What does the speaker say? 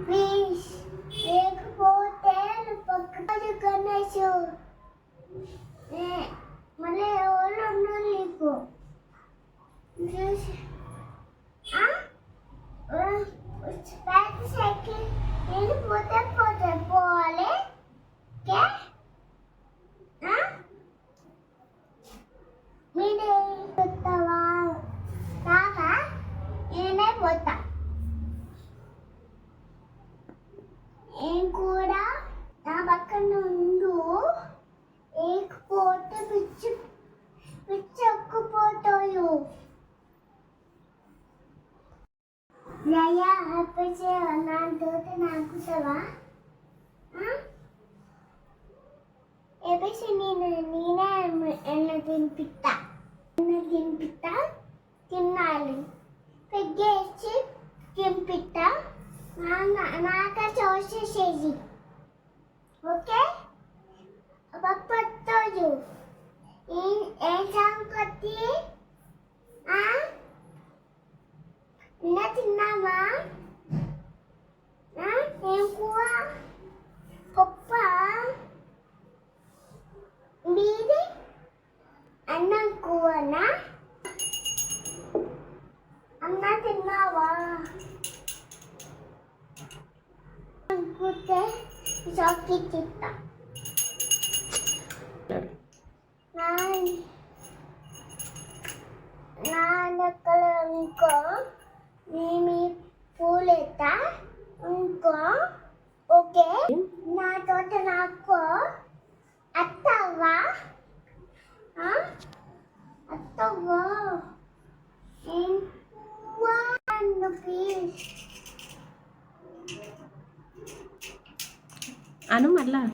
વીસ એક પોતે પકડ કરને છું నేను కూడా నా పక్కన ఉండు. ఏకపోతే పిచ్చి పిచ్చి ఒక్కపోతావు నయ్యా అప్పచే నా నాకు సవా ఎప్పటి నేను నేనే ఎన్న తినిపిస్తా ఎన్న తినిపిస్తా తినాలి. పెగ్గేసి తినిపిస్తా నాక చూసేసేది ఓకే పప్పొత్తోజు ఏం ఏం సంగతి ఆ నిన్న తిన్నావా అనుకుంటే చాకీ తింటా నాన్న నాన్నక్కడ ఇంకో నేను పూలెత్తా ఇంకో ఓకే నా అను మళ్ళా